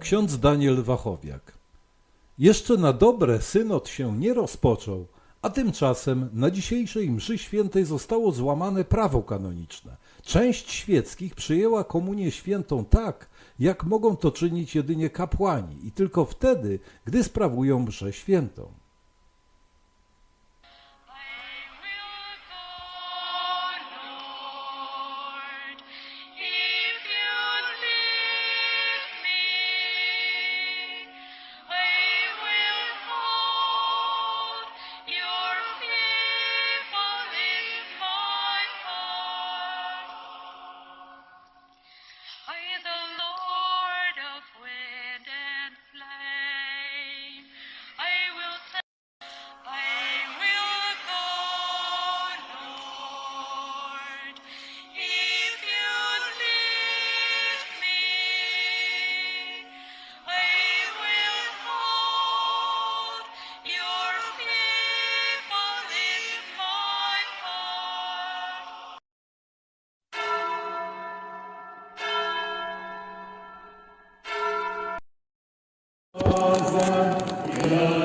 Ksiądz Daniel Wachowiak. Jeszcze na dobre synod się nie rozpoczął, a tymczasem na dzisiejszej mszy świętej zostało złamane prawo kanoniczne. Część świeckich przyjęła komunię świętą tak, jak mogą to czynić jedynie kapłani i tylko wtedy, gdy sprawują mszę świętą. Amen.